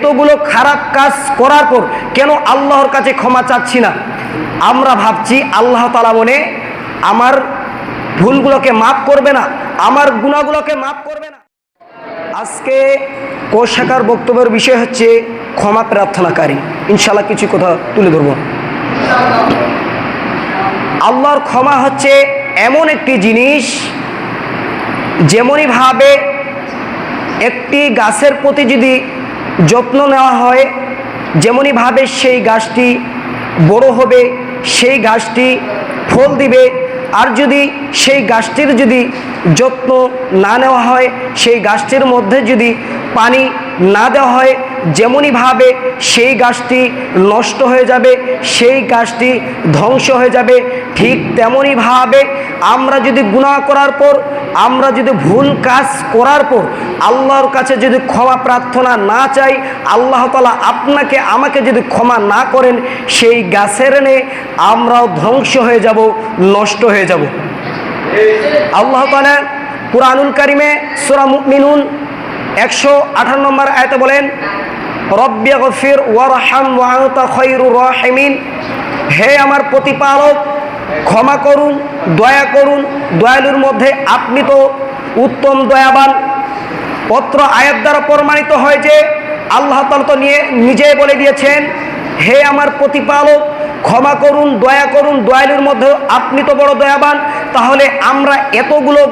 এতগুলো খারাপ কাজ করার পর কেন আল্লাহর কাছে ক্ষমা চাচ্ছি না? আমরা ভাবছি আল্লাহ তালা মনে আমার ভুলগুলোকে মাফ করবে না, আমার গুণাগুলোকে মাফ করবে না। আজকে কোষ শাখার বক্তব্যের বিষয় হচ্ছে ক্ষমা প্রার্থনাকারী। ইনশাল্লাহ কিছু কথা তুলে ধরব। আল্লাহর ক্ষমা হচ্ছে এমন একটি জিনিস, যেমনইভাবে একটি গাছের প্রতি যদি যত্ন নেওয়া হয়। যেমনইভাবে সেই গাছটি বড় হবে, সেই গাছটি ফল দিবে। আর যদি সেই গাছটির যদি যত্ন না নেওয়া হয়, সেই গাছটির মধ্যে যদি পানি না দেওয়া হয় যেমনইভাবে সেই গাছটি নষ্ট হয়ে যাবে, সেই গাছটি ধ্বংস হয়ে যাবে, ঠিক তেমনইভাবে আমরা যদি গুণা করার পর আমরা যদি ভুল কাজ করার পর আল্লাহর কাছে যদি ক্ষমা প্রার্থনা না চাই, আল্লাহ তালা আপনাকে, আমাকে যদি ক্ষমা না করেন, সেই গাছের নে আমরাও ধ্বংস হয়ে যাব, নষ্ট হয়ে যাব। আল্লাহ তালা কুরআনুল কারিমে সুরা মিনুন একশো আঠারো নম্বর আয়তে বলেন রব্বিয়া গফির ওয়ারহাম ওয়াংতা খৈরুর রহিমিন। হে আমার প্রতিপালক ক্ষমা করুন, দয়া করুন, দয়ালুর মধ্যে আপনি তো উত্তম দয়াবান। পত্র আয়াত দ্বারা প্রমাণিত হয় যে আল্লাহ তালা তো নিয়ে নিজে বলে দিয়েছেন, হে আমার প্রতিপালক, ক্ষমা করুন, দয়া করুন, দয়ালুর মধ্যে আপনি তো বড় দয়াবান। তাহলে আমরা এতগুলো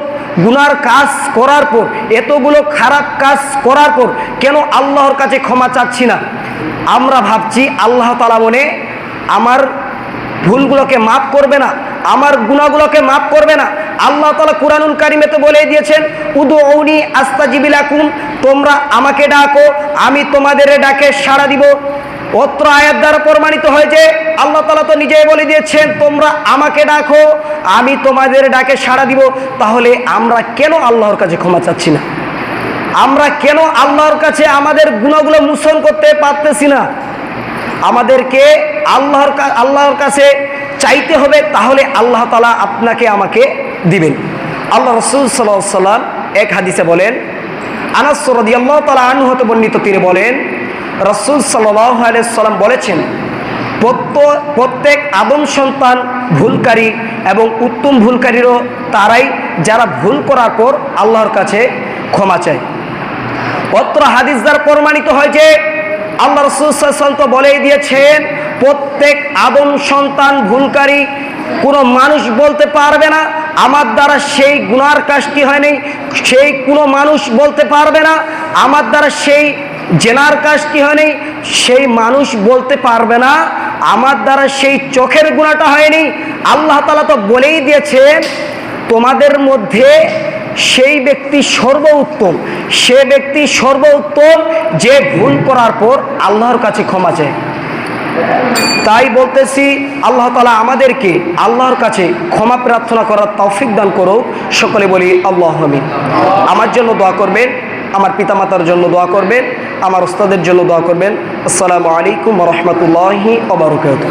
গুনার কাজ করার পর, এতগুলো খারাপ কাজ করার পর কেন আল্লাহর কাছে ক্ষমা চাচ্ছি না? আমরা ভাবছি আল্লাহ তালা মনে আমার ভুলগুলোকে মাফ করবে না, আমার গুণাগুলোকে মাফ করবে না। আল্লাহ তালা কুরআনুল কারিমেতে বলে দিয়েছেন উদু ঔনি আস্তা জিবিলাকুম তোমরা আমাকে ডাকো, আমি তোমাদের ডাকে সাড়া দিব। অত্র আয়াত দ্বারা প্রমাণিত হয়েছে, আল্লাহ তালা তো নিজেই বলে দিয়েছেন, তোমরা আমাকে ডাকো, আমি তোমাদের ডাকে সাড়া দিব। তাহলে আমরা কেন আল্লাহর কাছে ক্ষমা চাচ্ছি না? আমরা কেন আল্লাহর কাছে আমাদের গুণাগুলো মোচন করতে পারতেছি না? আমাদেরকে আল্লাহর আল্লাহর কাছে চাইতে হবে, তাহলে আল্লাহ তালা আপনাকে আমাকে দিবেন। আল্লাহ রসুল সাল্লাহ সাল্লাম এক হাদিসে বলেন, আনাস রদি আল্লাহ তালা আনুহত বর্ণিত তিনি বলেন, রসুল সাল্লাম বলেছেন, প্রত্য- প্রত্যেক আদম সন্তান ভুলকারী এবং উত্তম ভুলকারীরও তারাই যারা ভুল করার পর আল্লাহর কাছে ক্ষমা চায়। অত্র হাদিস দ্বারা প্রমাণিত হয় যে আল্লাহ রসুল তো বলেই দিয়েছেন, প্রত্যেক আদম সন্তান ভুলকারী, কোনো মানুষ বলতে পারবে না, আমার দ্বারা সেই গুনার কাজটি হয়নি, সেই কোনো মানুষ বলতে পারবে না, আমার দ্বারা সেই জেনার কাজটি হয়নি, সেই মানুষ বলতে পারবে না, আমার দ্বারা সেই চোখের গুণাটা হয়নি। আল্লাহ তালা তো বলেই দিয়েছেন, তোমাদের মধ্যে সেই ব্যক্তি সর্ব উত্তম সে ব্যক্তি সর্ব উত্তম যে ভুল করার পর আল্লাহর কাছে ক্ষমা চায়। তাই বলতেছি, আল্লাহ তালা আমাদেরকে আল্লাহর কাছে ক্ষমা প্রার্থনা করার তৌফিক দান করো সকলে বলি, আল্লাহ আমিন। আমার জন্য দোয়া করবেন, আমার পিতামাতার জন্য দোয়া করবেন, আমার ওস্তাদের জন্য দোয়া করবেন। আসসালামু আলাইকুম রহমতুল্লাহি ওবরকাত